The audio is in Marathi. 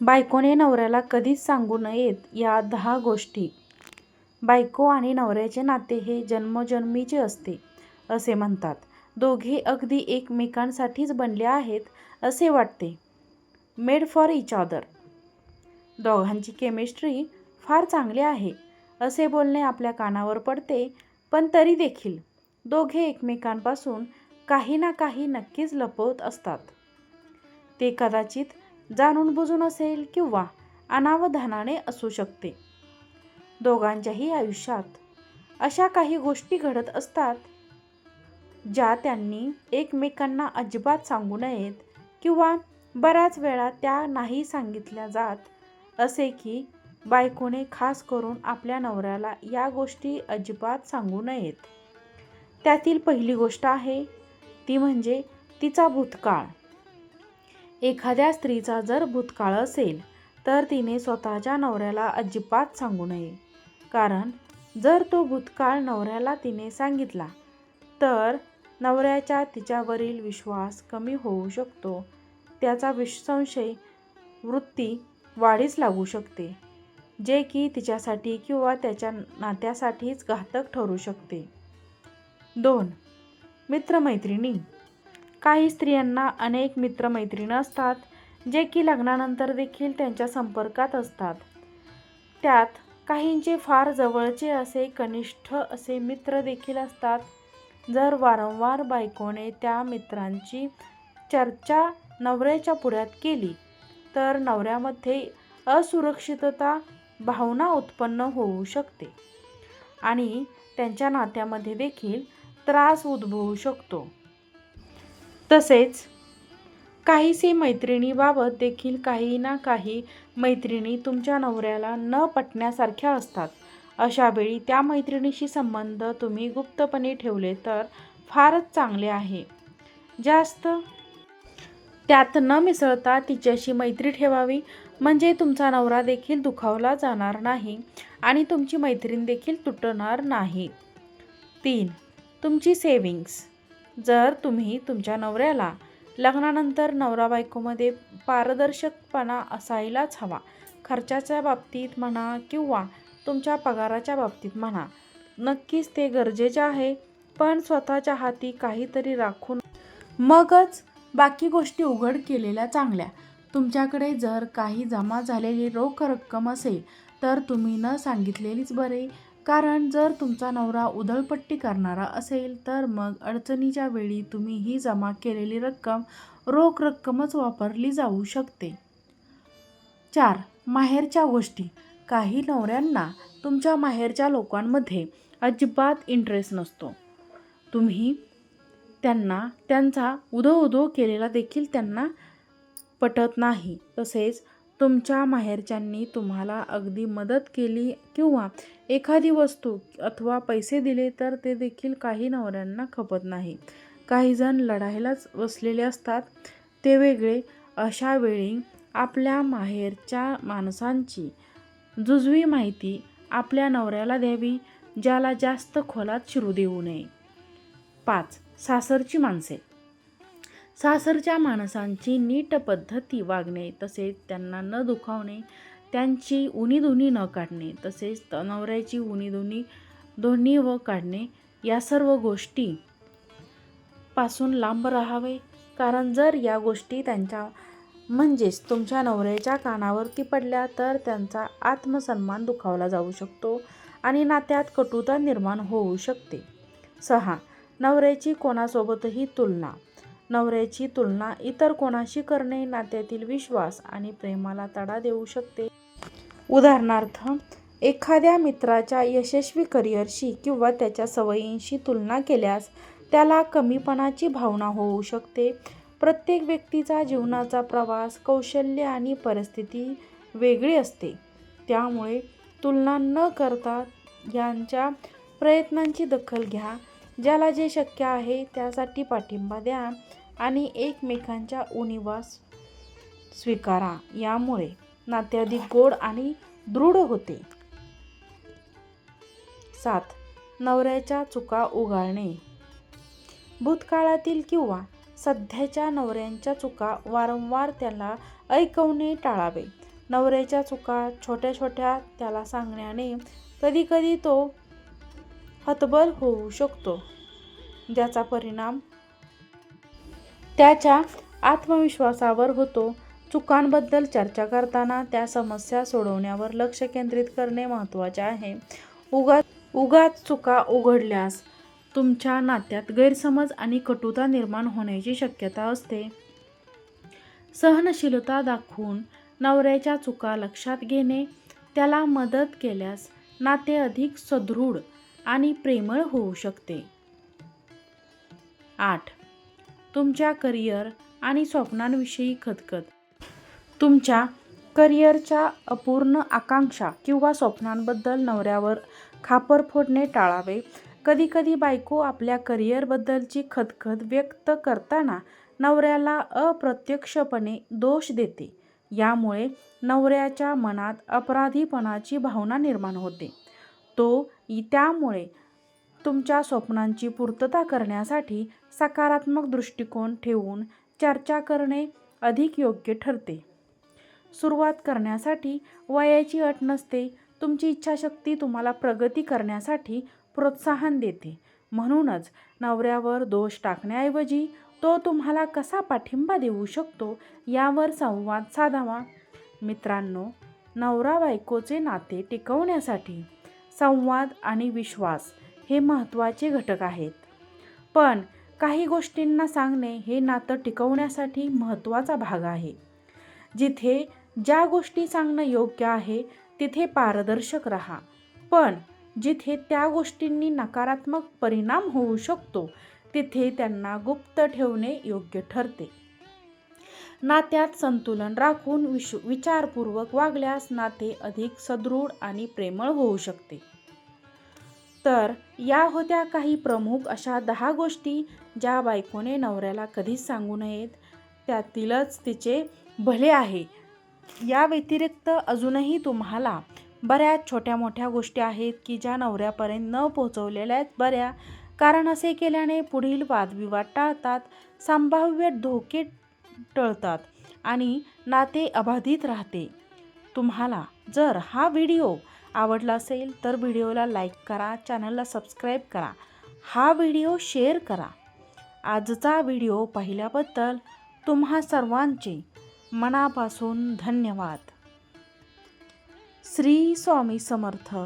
बायकोने नवऱ्याला कधीच सांगू नयेत या दहा गोष्टी बायको आणि नवऱ्याचे नाते हे जन्मोजन्मीचे असते असे म्हणतात. दोघे अगदी एकमेकांसाठीच बनले आहेत असे वाटते. Made for each other. दोघांची केमिस्ट्री फार चांगली आहे असे बोलणे आपल्या कानावर पडते पण तरी देखील दोघे एकमेकांपासून काही ना काही नक्कीच लपवत असतात. ते कदाचित जाणून-बुजून असेल किंवा अनावधानाने असू शकते. दोघांच्याही आयुष्यात अशा काही गोष्टी घडत असतात ज्या त्यांनी एकमेकांना अजिबात सांगू नयेत किंवा बऱ्याच वेळा त्या नाही सांगितल्या जात असे की बायकोने खास करून आपल्या नवऱ्याला या गोष्टी अजिबात सांगू नयेत. त्यातील पहिली गोष्ट आहे ती म्हणजे तिचा भूतकाळ. एखाद्या स्त्रीचा जर भूतकाळ असेल तर तिने स्वतःच्या नवऱ्याला अजिबात सांगू नये. कारण जर तो भूतकाळ नवऱ्याला तिने सांगितला तर नवऱ्याचा तिच्यावरील विश्वास कमी होऊ शकतो, त्याचा विसंशय वृत्ती वाढीस लागू शकते, जे की तिच्यासाठी किंवा त्याच्या नात्यासाठीच घातक ठरू शकते. दोन. मित्रमैत्रिणी काही स्त्रियांना अनेक मित्रमैत्रिणी असतात जे की लग्नानंतर देखील त्यांच्या संपर्कात असतात. त्यात काहींचे फार जवळचे असे कनिष्ठ असे मित्र देखील असतात. जर वारंवार बायकोने त्या मित्रांची चर्चा नवऱ्याच्या पुढ्यात केली तर नवऱ्यामध्ये असुरक्षितता भावना उत्पन्न होऊ शकते आणि त्यांच्या नात्यामध्ये देखील त्रास उद्भवू शकतो. तसेच काहीसे मैत्रिणीबाबत देखील काही ना काही मैत्रिणी तुमच्या नवऱ्याला न पटण्यासारख्या असतात. अशावेळी त्या मैत्रिणीशी संबंध तुम्ही गुप्तपणे ठेवले तर फारच चांगले आहे. जास्त त्यात न मिसळता तिच्याशी मैत्री ठेवावी म्हणजे तुमचा नवरा देखील दुखावला जाणार नाही आणि तुमची मैत्रीण देखील तुटणार नाही. तीन. तुमची सेविंग्स जर तुम्ही तुमच्या नवऱ्याला लग्नानंतर नवरा-बायकोमध्ये पारदर्शकपणा असायलाच हवा. खर्चाच्या बाबतीत म्हणा किंवा तुमच्या पगाराच्या बाबतीत म्हणा. नक्कीच ते गरजेचे आहे पण स्वतःच्या हाती काहीतरी राखून मगच बाकी गोष्टी उघड केलेल्या चांगल्या. तुमच्याकडे जर काही जमा झालेली रोख रक्कम असेल तर तुम्ही न सांगितलेलीच बरे कारण जर तुमचा नवरा उधळपट्टी करणारा असेल तर मग अडचणीच्या वेळी तुम्ही ही जमा केलेली रक्कम रोख रक्कमच वापरली जाऊ शकते. चार. माहेरच्या गोष्टी. काही नवऱ्यांना तुमच्या माहेरच्या लोकांमध्ये अजिबात इंटरेस्ट नसतो. तुम्ही त्यांना त्यांचा उधो-उधो केलेला देखील त्यांना पटत नाही. तसेच तुमच्या माहेरच्यांनी तुम्हाला अगदी मदत केली किंवा एखादी वस्तू अथवा पैसे दिले तर ते देखील काही नवऱ्यांना खपत नाही. काहीजण लढायलाच बसलेले असतात ते वेगळे. अशा वेळी आपल्या माहेरच्या माणसांची जुजवी माहिती आपल्या नवऱ्याला द्यावी. ज्याला जास्त खोलात शिरू देऊ नये. पाच. सासरची माणसे. सासरच्या माणसांची नीट पद्धती वागणे तसेच त्यांना न दुखावणे, त्यांची उणीधुनी न काढणे तसेच नवऱ्याची उणीधुणी दोन्ही व काढणे या सर्व गोष्टी पासून लांब राहावे कारण जर या गोष्टी त्यांच्या म्हणजेच तुमच्या नवऱ्याच्या कानावरती पडल्या तर त्यांचा आत्मसन्मान दुखावला जाऊ शकतो आणि नात्यात कटुता निर्माण होऊ शकते. सहा. नवऱ्याची कोणासोबतही तुलना. नवऱ्याची तुलना इतर कोणाशी करणे नात्यातील विश्वास आणि प्रेमाला तडा देऊ शकते. उदाहरणार्थ एखाद्या मित्राच्या यशस्वी करिअरशी किंवा त्याच्या सवयींशी तुलना केल्यास त्याला कमीपणाची भावना होऊ शकते. प्रत्येक व्यक्तीचा जीवनाचा प्रवास, कौशल्य आणि परिस्थिती वेगळी असते त्यामुळे तुलना न करता यांच्या प्रयत्नांची दखल घ्या. ज्याला जे शक्य आहे त्यासाठी पाठिंबा द्या आणि एकमेकांच्या उणीवा स्वीकारा यामुळे नाते अधिक गोड आणि दृढ होते. सात. नवऱ्याच्या चुका उगाळणे. भूतकाळातील किंवा सध्याच्या नवऱ्यांच्या चुका वारंवार त्याला ऐकवणे टाळावे. नवऱ्याच्या चुका छोट्या छोट्या त्याला सांगण्याने कधीकधी तो हतबल होऊ शकतो ज्याचा परिणाम त्याच्या आत्मविश्वासावर होतो. चुकांबद्दल चर्चा करताना त्या समस्या सोडवण्यावर लक्ष केंद्रित करणे महत्त्वाचे आहे. उगा उगाच चुका उघडल्यास तुमच्या नात्यात गैरसमज आणि कटुता निर्माण होण्याची शक्यता असते. सहनशीलता दाखवून नवऱ्याच्या चुका लक्षात घेणे त्याला मदत केल्यास नाते अधिक सदृढ आणि प्रेमळ होऊ शकते. आठ. तुमच्या करिअर आणि स्वप्नांविषयी खतखत. तुमच्या करिअरच्या अपूर्ण आकांक्षा किंवा स्वप्नांबद्दल नवऱ्यावर खापर फोडणे टाळावे. कधीकधी बायको आपल्या करिअरबद्दलची खतखत व्यक्त करताना नवऱ्याला अप्रत्यक्षपणे दोष देते. यामुळे नवऱ्याच्या मनात अपराधीपणाची भावना निर्माण होते. तो त्यामुळे तुमच्या स्वप्नांची पूर्तता करण्यासाठी सकारात्मक दृष्टिकोन ठेवून चर्चा करणे अधिक योग्य ठरते. सुरुवात करण्यासाठी वयाची अट नसते. तुमची इच्छाशक्ती तुम्हाला प्रगती करण्यासाठी प्रोत्साहन देते. म्हणूनच नवऱ्यावर दोष टाकण्याऐवजी तो तुम्हाला कसा पाठिंबा देऊ शकतो यावर संवाद साधावा. मित्रांनो नवरा बायकोचे नाते टिकवण्यासाठी संवाद आणि विश्वास हे महत्त्वाचे घटक आहेत. पण काही गोष्टींना सांगणे हे नातं टिकवण्यासाठी महत्त्वाचा भाग आहे. जिथे ज्या गोष्टी सांगणं योग्य आहे तिथे पारदर्शक राहा. पण जिथे त्या गोष्टींनी नकारात्मक परिणाम होऊ शकतो तिथे त्यांना गुप्त ठेवणे योग्य ठरते. नात्यात संतुलन राखून विश विचारपूर्वक वागल्यास नाते अधिक सदृढ आणि प्रेमळ होऊ शकते. तर या होत्या काही प्रमुख अशा दहा गोष्टी ज्या बायकोने नवऱ्याला कधीच सांगू नयेत. त्यातीलच तिचे भले आहे. या व्यतिरिक्त अजूनही तुम्हाला बऱ्याच छोट्या मोठ्या गोष्टी आहेत की ज्या नवऱ्यापर्यंत न पोहोचवलेल्या आहेत बऱ्या. कारण असे केल्याने पुढील वादविवाद टाळतात संभाव्य धोके टळतात आणि नाते अबाधित राहते. तुम्हाला जर हा व्हिडिओ आवडला असेल तर व्हिडिओला लाईक करा चॅनलला सबस्क्राईब करा. हा व्हिडिओ शेअर करा. आजचा व्हिडिओ पाहिल्याबद्दल तुम्हा सर्वांचे मनापासून धन्यवाद. श्री स्वामी समर्थ.